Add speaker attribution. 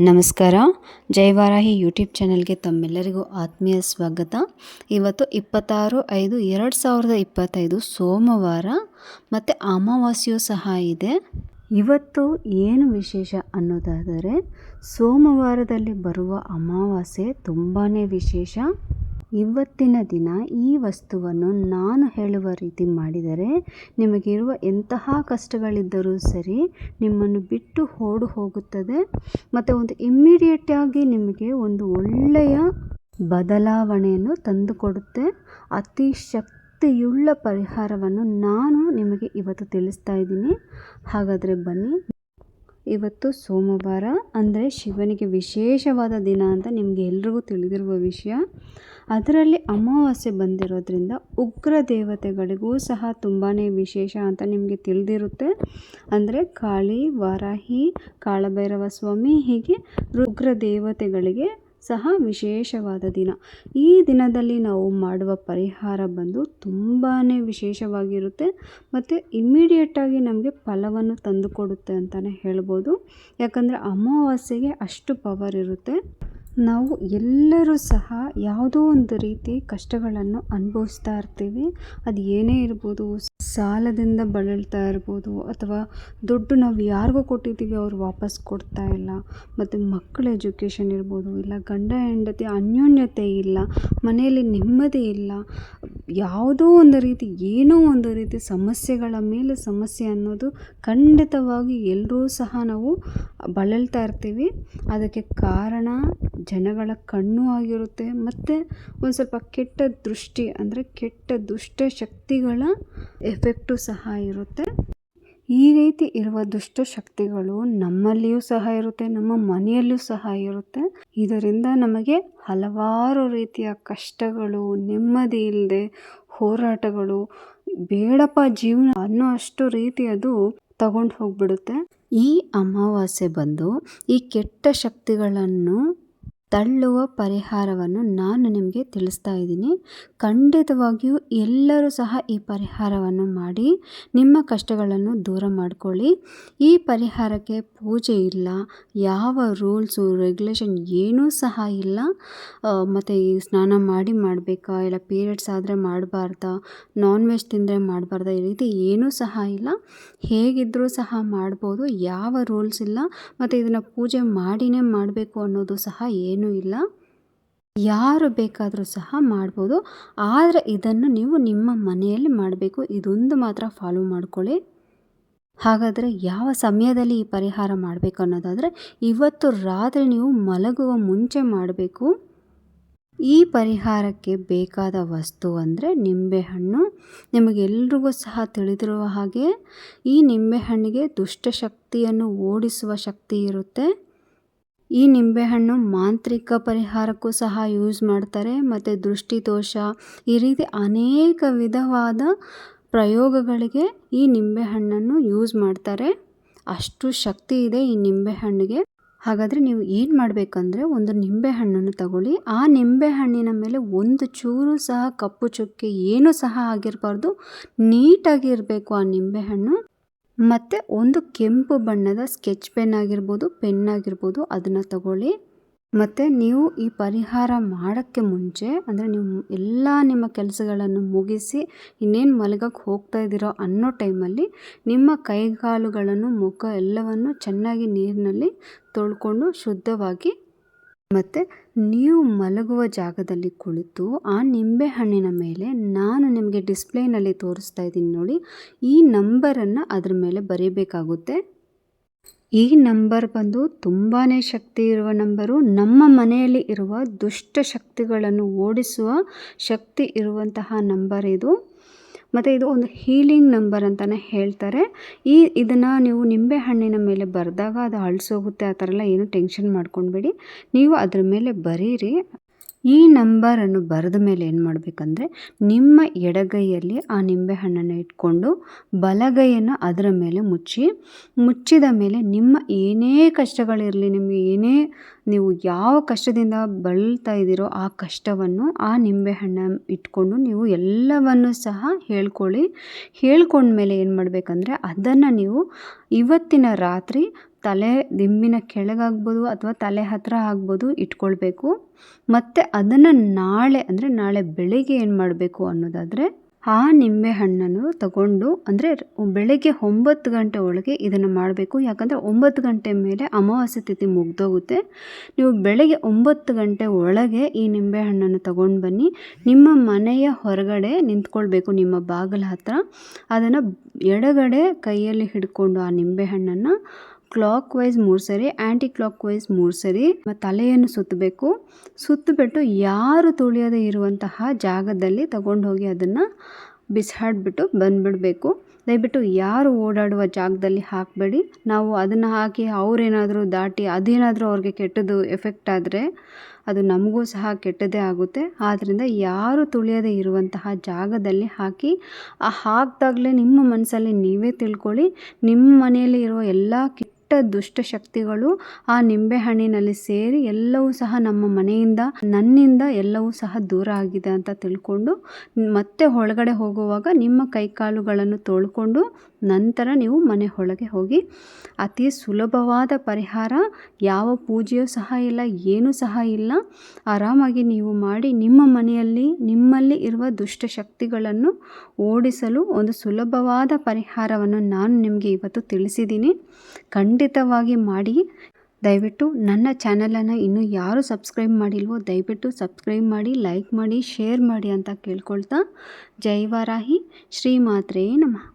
Speaker 1: ನಮಸ್ಕಾರ. ಜೈವಾರಾಹಿ ಯೂಟ್ಯೂಬ್ ಚಾನಲ್ಗೆ ತಮ್ಮೆಲ್ಲರಿಗೂ ಆತ್ಮೀಯ ಸ್ವಾಗತ. ಇವತ್ತು ಇಪ್ಪತ್ತಾರು ಐದು ಎರಡು ಸಾವಿರದ ಇಪ್ಪತ್ತೈದು ಸೋಮವಾರ ಮತ್ತು ಅಮಾವಾಸ್ಯೂ ಸಹ ಇದೆ. ಇವತ್ತು ಏನು ವಿಶೇಷ ಅನ್ನೋದಾದರೆ ಸೋಮವಾರದಲ್ಲಿ ಬರುವ ಅಮಾವಾಸ್ಯೆ ತುಂಬಾ ವಿಶೇಷ. ಇವತ್ತಿನ ದಿನ ಈ ವಸ್ತುವನ್ನು ನಾನು ಹೇಳುವ ರೀತಿ ಮಾಡಿದರೆ ನಿಮಗಿರುವ ಎಂತಹ ಕಷ್ಟಗಳಿದ್ದರೂ ಸರಿ ನಿಮ್ಮನ್ನು ಬಿಟ್ಟು ಓಡಿ ಹೋಗುತ್ತದೆ. ಮತ್ತು ಒಂದು ಇಮ್ಮಿಡಿಯೇಟಾಗಿ ನಿಮಗೆ ಒಂದು ಒಳ್ಳೆಯ ಬದಲಾವಣೆಯನ್ನು ತಂದುಕೊಡುತ್ತೆ. ಅತಿ ಶಕ್ತಿಯುಳ್ಳ ಪರಿಹಾರವನ್ನು ನಾನು ನಿಮಗೆ ಇವತ್ತು ತಿಳಿಸ್ತಾ ಇದ್ದೀನಿ. ಹಾಗಾದರೆ ಬನ್ನಿ. ಇವತ್ತು ಸೋಮವಾರ, ಅಂದರೆ ಶಿವನಿಗೆ ವಿಶೇಷವಾದ ದಿನ ಅಂತ ನಿಮಗೆ ಎಲ್ರಿಗೂ ತಿಳಿದಿರುವ ವಿಷಯ. ಅದರಲ್ಲಿ ಅಮಾವಾಸ್ಯೆ ಬಂದಿರೋದ್ರಿಂದ ಉಗ್ರ ದೇವತೆಗಳಿಗೂ ಸಹ ತುಂಬಾ ವಿಶೇಷ ಅಂತ ನಿಮಗೆ ತಿಳಿದಿರುತ್ತೆ. ಅಂದರೆ ಕಾಳಿ, ವಾರಾಹಿ, ಕಾಳಭೈರವ ಸ್ವಾಮಿ ಹೀಗೆ ಉಗ್ರ ದೇವತೆಗಳಿಗೆ ಸಹ ವಿಶೇಷವಾದ ದಿನ. ಈ ದಿನದಲ್ಲಿ ನಾವು ಮಾಡುವ ಪರಿಹಾರ ಬಂದು ತುಂಬಾ ವಿಶೇಷವಾಗಿರುತ್ತೆ. ಮತ್ತು ಇಮ್ಮಿಡಿಯೇಟಾಗಿ ನಮಗೆ ಫಲವನ್ನು ತಂದುಕೊಡುತ್ತೆ ಅಂತಲೇ ಹೇಳ್ಬೋದು. ಯಾಕಂದರೆ ಅಮಾವಾಸ್ಯೆಗೆ ಅಷ್ಟು ಪವರ್ ಇರುತ್ತೆ. ನಾವು ಎಲ್ಲರೂ ಸಹ ಯಾವುದೋ ಒಂದು ರೀತಿ ಕಷ್ಟಗಳನ್ನು ಅನುಭವಿಸ್ತಾ ಇರ್ತೀವಿ. ಅದು ಏನೇ ಇರ್ಬೋದು, ಸಾಲದಿಂದ ಬಳಲ್ತಾ ಇರ್ಬೋದು, ಅಥವಾ ದುಡ್ಡು ನಾವು ಯಾರಿಗೋ ಕೊಟ್ಟಿದ್ದೀವಿ, ಅವ್ರು ವಾಪಸ್ ಕೊಡ್ತಾ ಇಲ್ಲ. ಮತ್ತು ಮಕ್ಕಳ ಎಜುಕೇಷನ್ ಇರ್ಬೋದು, ಇಲ್ಲ ಗಂಡ ಹೆಂಡತಿ ಅನ್ಯೋನ್ಯತೆ ಇಲ್ಲ, ಮನೆಯಲ್ಲಿ ನೆಮ್ಮದಿ ಇಲ್ಲ. ಯಾವುದೋ ಒಂದು ರೀತಿ, ಏನೋ ಒಂದು ರೀತಿ ಸಮಸ್ಯೆಗಳ ಮೇಲೆ ಸಮಸ್ಯೆ ಅನ್ನೋದು ಖಂಡಿತವಾಗಿ ಎಲ್ಲರೂ ಸಹ ನಾವು ಬಳಲ್ತಾ ಇರ್ತೀವಿ. ಅದಕ್ಕೆ ಕಾರಣ ಜನಗಳ ಕಣ್ಣು ಆಗಿರುತ್ತೆ. ಮತ್ತು ಒಂದು ಸ್ವಲ್ಪ ಕೆಟ್ಟ ದೃಷ್ಟಿ ಅಂದರೆ ಕೆಟ್ಟ ದುಷ್ಟ ಶಕ್ತಿಗಳ ಎಫೆಕ್ಟು ಸಹ ಇರುತ್ತೆ. ಈ ರೀತಿ ಇರುವ ದುಷ್ಟ ಶಕ್ತಿಗಳು ನಮ್ಮಲ್ಲಿಯೂ ಸಹ ಇರುತ್ತೆ, ನಮ್ಮ ಮನೆಯಲ್ಲೂ ಸಹ ಇರುತ್ತೆ. ಇದರಿಂದ ನಮಗೆ ಹಲವಾರು ರೀತಿಯ ಕಷ್ಟಗಳು, ನೆಮ್ಮದಿ ಇಲ್ಲದೆ ಹೋರಾಟಗಳು, ಬೇಡಪ್ಪ ಜೀವನ ಅನ್ನೋ ಅಷ್ಟು ರೀತಿ ಅದು ತಗೊಂಡು ಹೋಗ್ಬಿಡುತ್ತೆ. ಈ ಅಮಾವಾಸ್ಯೆ ಬಂದು ಈ ಕೆಟ್ಟ ಶಕ್ತಿಗಳನ್ನು ತಳ್ಳುವ ಪರಿಹಾರವನ್ನು ನಾನು ನಿಮಗೆ ತಿಳಿಸ್ತಾ ಇದ್ದೀನಿ. ಖಂಡಿತವಾಗಿಯೂ ಎಲ್ಲರೂ ಸಹ ಈ ಪರಿಹಾರವನ್ನು ಮಾಡಿ ನಿಮ್ಮ ಕಷ್ಟಗಳನ್ನು ದೂರ ಮಾಡಿಕೊಳ್ಳಿ. ಈ ಪರಿಹಾರಕ್ಕೆ ಪೂಜೆ ಇಲ್ಲ, ಯಾವ ರೂಲ್ಸು ರೆಗ್ಯುಲೇಷನ್ ಏನೂ ಸಹ ಇಲ್ಲ. ಮತ್ತು ಈ ಸ್ನಾನ ಮಾಡಿ ಮಾಡಬೇಕಾ, ಇಲ್ಲ ಪೀರಿಯಡ್ಸ್ ಆದರೆ ಮಾಡಬಾರ್ದಾ ನಾನ್ ವೆಜ್ ತಿಂದರೆ ಮಾಡಬಾರ್ದಾ, ಈ ರೀತಿ ಏನೂ ಸಹ ಇಲ್ಲ. ಹೇಗಿದ್ದರೂ ಸಹ ಮಾಡ್ಬೋದು, ಯಾವ ರೂಲ್ಸ್ ಇಲ್ಲ. ಮತ್ತು ಇದನ್ನು ಪೂಜೆ ಮಾಡಿನೇ ಮಾಡಬೇಕು ಅನ್ನೋದು ಸಹ ಏನು ಏನೂ ಇಲ್ಲ. ಯಾರು ಬೇಕಾದರೂ ಸಹ ಮಾಡ್ಬೋದು. ಆದರೆ ಇದನ್ನು ನೀವು ನಿಮ್ಮ ಮನೆಯಲ್ಲಿ ಮಾಡಬೇಕು. ಇದೊಂದು ಮಾತ್ರ ಫಾಲೋ ಮಾಡ್ಕೊಳ್ಳಿ. ಹಾಗಾದರೆ ಯಾವ ಸಮಯದಲ್ಲಿ ಈ ಪರಿಹಾರ ಮಾಡಬೇಕು ಅನ್ನೋದಾದರೆ ಇವತ್ತು ರಾತ್ರಿ ನೀವು ಮಲಗುವ ಮುಂಚೆ ಮಾಡಬೇಕು. ಈ ಪರಿಹಾರಕ್ಕೆ ಬೇಕಾದ ವಸ್ತು ಅಂದರೆ ನಿಂಬೆಹಣ್ಣು. ನಿಮಗೆಲ್ರಿಗೂ ಸಹ ತಿಳಿದಿರುವ ಹಾಗೆ ಈ ನಿಂಬೆಹಣ್ಣಿಗೆ ದುಷ್ಟಶಕ್ತಿಯನ್ನು ಓಡಿಸುವ ಶಕ್ತಿ ಇರುತ್ತೆ. ಈ ನಿಂಬೆಹಣ್ಣು ಮಾಂತ್ರಿಕ ಪರಿಹಾರಕ್ಕೂ ಸಹ ಯೂಸ್ ಮಾಡ್ತಾರೆ, ಮತ್ತು ದೃಷ್ಟಿದೋಷ, ಈ ರೀತಿ ಅನೇಕ ವಿಧವಾದ ಪ್ರಯೋಗಗಳಿಗೆ ಈ ನಿಂಬೆಹಣ್ಣನ್ನು ಯೂಸ್ ಮಾಡ್ತಾರೆ. ಅಷ್ಟು ಶಕ್ತಿ ಇದೆ ಈ ನಿಂಬೆಹಣ್ಣಿಗೆ. ಹಾಗಾದರೆ ನೀವು ಏನು ಮಾಡಬೇಕಂದ್ರೆ ಒಂದು ನಿಂಬೆಹಣ್ಣನ್ನು ತಗೊಳ್ಳಿ. ಆ ನಿಂಬೆಹಣ್ಣಿನ ಮೇಲೆ ಒಂದು ಚೂರು ಸಹ ಕಪ್ಪು ಚುಕ್ಕೆ ಏನೂ ಸಹ ಆಗಿರಬಾರ್ದು. ನೀಟಾಗಿರಬೇಕು ಆ ನಿಂಬೆಹಣ್ಣು. ಮತ್ತು ಒಂದು ಕೆಂಪು ಬಣ್ಣದ ಸ್ಕೆಚ್ ಪೆನ್ ಆಗಿರ್ಬೋದು ಪೆನ್ ಆಗಿರ್ಬೋದು ಅದನ್ನು ತಗೊಳ್ಳಿ. ಮತ್ತು ನೀವು ಈ ಪರಿಹಾರ ಮಾಡೋಕ್ಕೆ ಮುಂಚೆ, ಅಂದರೆ ನೀವು ಎಲ್ಲ ನಿಮ್ಮ ಕೆಲಸಗಳನ್ನು ಮುಗಿಸಿ ಇನ್ನೇನು ಮಲಗಕ್ಕೆ ಹೋಗ್ತಾ ಇದ್ದೀರೋ ಅನ್ನೋ ಟೈಮಲ್ಲಿ ನಿಮ್ಮ ಕೈಗಾಲುಗಳನ್ನು, ಮುಖ ಎಲ್ಲವನ್ನು ಚೆನ್ನಾಗಿ ನೀರಿನಲ್ಲಿ ತೊಳ್ಕೊಂಡು ಶುದ್ಧವಾಗಿ ಮತ್ತು ನೀವು ಮಲಗುವ ಜಾಗದಲ್ಲಿ ಕುಳಿತು ಆ ನಿಂಬೆಹಣ್ಣಿನ ಮೇಲೆ ನಾನು ನಿಮಗೆ ಡಿಸ್ಪ್ಲೇನಲ್ಲಿ ತೋರಿಸ್ತಾ ಇದ್ದೀನಿ ನೋಡಿ, ಈ ನಂಬರನ್ನು ಅದ್ರ ಮೇಲೆ ಬರೀಬೇಕಾಗುತ್ತೆ. ಈ ನಂಬರ್ ಬಂದು ತುಂಬಾ ಶಕ್ತಿ ಇರುವ ನಂಬರು ನಮ್ಮ ಮನೆಯಲ್ಲಿ ಇರುವ ದುಷ್ಟ ಶಕ್ತಿಗಳನ್ನು ಓಡಿಸುವ ಶಕ್ತಿ ಇರುವಂತಹ ನಂಬರ್ ಇದು. ಮತ್ತು ಇದು ಒಂದು ಹೀಲಿಂಗ್ ನಂಬರ್ ಅಂತಲೇ ಹೇಳ್ತಾರೆ. ಈ ಇದನ್ನು ನೀವು ನಿಂಬೆ ಹಣ್ಣಿನ ಮೇಲೆ ಬರೆದಾಗ ಅದು ಅಳಿಸೋಗುತ್ತೆ, ಆ ಥರ ಎಲ್ಲ ಏನು ಟೆನ್ಷನ್ ಮಾಡ್ಕೊಳ್ಬೇಡಿ ನೀವು ಅದ್ರ ಮೇಲೆ ಬರೀರಿ. ಈ ನಂಬರನ್ನು ಬರೆದ ಮೇಲೆ ಏನು ಮಾಡಬೇಕಂದ್ರೆ, ನಿಮ್ಮ ಎಡಗೈಯಲ್ಲಿ ಆ ನಿಂಬೆಹಣ್ಣನ್ನು ಇಟ್ಕೊಂಡು ಬಲಗೈಯನ್ನು ಅದರ ಮೇಲೆ ಮುಚ್ಚಿ, ಮುಚ್ಚಿದ ಮೇಲೆ ನಿಮ್ಮ ಏನೇ ಕಷ್ಟಗಳಿರಲಿ, ನಿಮಗೆ ಏನೇ ನೀವು ಯಾವ ಕಷ್ಟದಿಂದ ಬಳಲ್ತಾ ಇದ್ದೀರೋ ಆ ಕಷ್ಟವನ್ನು ಆ ನಿಂಬೆಹಣ್ಣು ಇಟ್ಕೊಂಡು ನೀವು ಎಲ್ಲವನ್ನು ಸಹ ಹೇಳ್ಕೊಳ್ಳಿ. ಹೇಳ್ಕೊಂಡ್ಮೇಲೆ ಏನು ಮಾಡಬೇಕಂದ್ರೆ, ಅದನ್ನು ನೀವು ಇವತ್ತಿನ ರಾತ್ರಿ ತಲೆ ದಿಂಬಿನ ಕೆಳಗಾಗ್ಬೋದು ಅಥವಾ ತಲೆ ಹತ್ತಿರ ಆಗ್ಬೋದು ಇಟ್ಕೊಳ್ಬೇಕು. ಮತ್ತು ಅದನ್ನು ನಾಳೆ, ಅಂದರೆ ನಾಳೆ ಬೆಳಿಗ್ಗೆ ಏನು ಮಾಡಬೇಕು ಅನ್ನೋದಾದರೆ, ಆ ನಿಂಬೆ ಹಣ್ಣನ್ನು ತಗೊಂಡು, ಅಂದರೆ ಬೆಳಗ್ಗೆ ಒಂಬತ್ತು ಗಂಟೆ ಒಳಗೆ ಇದನ್ನು ಮಾಡಬೇಕು. ಯಾಕಂದರೆ ಒಂಬತ್ತು ಗಂಟೆ ಮೇಲೆ ಅಮಾವಾಸ್ಯೆ ತಿಥಿ ಮುಗ್ದೋಗುತ್ತೆ. ನೀವು ಬೆಳಗ್ಗೆ ಒಂಬತ್ತು ಗಂಟೆ ಒಳಗೆ ಈ ನಿಂಬೆ ಹಣ್ಣನ್ನು ತಗೊಂಡು ಬನ್ನಿ. ನಿಮ್ಮ ಮನೆಯ ಹೊರಗಡೆ ನಿಂತ್ಕೊಳ್ಬೇಕು, ನಿಮ್ಮ ಬಾಗಿಲ ಹತ್ತಿರ ಅದನ್ನು ಎಡಗಡೆ ಕೈಯಲ್ಲಿ ಹಿಡ್ಕೊಂಡು ಆ ನಿಂಬೆ ಹಣ್ಣನ್ನು ಕ್ಲಾಕ್ ವೈಸ್ ಮೂರು ಸರಿ ಆ್ಯಂಟಿ ಕ್ಲಾಕ್ ವೈಸ್ ಮೂರು ಸರಿ ತಲೆಯನ್ನು ಸುತ್ತಬೇಕು. ಸುತ್ತಬಿಟ್ಟು ಯಾರು ತುಳಿಯದೇ ಇರುವಂತಹ ಜಾಗದಲ್ಲಿ ತಗೊಂಡು ಹೋಗಿ ಅದನ್ನು ಬಿಸಾಡಿಬಿಟ್ಟು ಬಂದುಬಿಡಬೇಕು. ದಯವಿಟ್ಟು ಯಾರು ಓಡಾಡುವ ಜಾಗದಲ್ಲಿ ಹಾಕಬೇಡಿ. ನಾವು ಅದನ್ನು ಹಾಕಿ ಅವರೇನಾದರೂ ದಾಟಿ ಅದೇನಾದರೂ ಅವ್ರಿಗೆ ಕೆಟ್ಟದ್ದು ಎಫೆಕ್ಟ್ ಆದರೆ ಅದು ನಮಗೂ ಸಹ ಕೆಟ್ಟದೇ ಆಗುತ್ತೆ. ಆದ್ದರಿಂದ ಯಾರು ತುಳಿಯದೇ ಇರುವಂತಹ ಜಾಗದಲ್ಲಿ ಹಾಕಿ, ಆ ಹಾಕಿದಾಗಲೇ ನಿಮ್ಮ ಮನಸ್ಸಲ್ಲಿ ನೀವೇ ತಿಳ್ಕೊಳ್ಳಿ. ನಿಮ್ಮ ಮನೆಯಲ್ಲಿ ಇರುವ ಎಲ್ಲ ದುಷ್ಟ ಶಕ್ತಿಗಳು ಆ ನಿಂಬೆ ಹಣ್ಣಿನಲ್ಲಿ ಸೇರಿ ಎಲ್ಲವೂ ಸಹ ನಮ್ಮ ಮನೆಯಿಂದ, ನನ್ನಿಂದ ಎಲ್ಲವೂ ಸಹ ದೂರ ಆಗಿದೆ ಅಂತ ತಿಳ್ಕೊಂಡು ಮತ್ತೆ ಒಳಗಡೆ ಹೋಗುವಾಗ ನಿಮ್ಮ ಕೈಕಾಲುಗಳನ್ನು ತೊಳ್ಕೊಂಡು ನಂತರ ನೀವು ಮನೆ ಒಳಗೆ ಹೋಗಿ ಅತಿ ಸುಲಭವಾದ ಪರಿಹಾರ, ಯಾವ ಪೂಜೆಯೂ ಸಹ ಇಲ್ಲ, ಏನೂ ಸಹ ಇಲ್ಲ. ಆರಾಮಾಗಿ ನೀವು ಮಾಡಿ ನಿಮ್ಮ ಮನೆಯಲ್ಲಿ, ನಿಮ್ಮಲ್ಲಿ ಇರುವ ದುಷ್ಟಶಕ್ತಿಗಳನ್ನು ಓಡಿಸಲು ಒಂದು ಸುಲಭವಾದ ಪರಿಹಾರವನ್ನು ನಾನು ನಿಮಗೆ ಇವತ್ತು ತಿಳಿಸಿದ್ದೀನಿ. ಖಂಡಿತವಾಗಿ ಮಾಡಿ. ದಯವಿಟ್ಟು ನನ್ನ ಚಾನಲನ್ನು ಇನ್ನೂ ಯಾರು ಸಬ್ಸ್ಕ್ರೈಬ್ ಮಾಡಿಲ್ವೋ ದಯವಿಟ್ಟು ಸಬ್ಸ್ಕ್ರೈಬ್ ಮಾಡಿ, ಲೈಕ್ ಮಾಡಿ, ಶೇರ್ ಮಾಡಿ ಅಂತ ಕೇಳ್ಕೊಳ್ತಾ. ಜೈ ವಾರಾಹಿ. ಶ್ರೀಮಾತ್ರೇ ನಮಃ.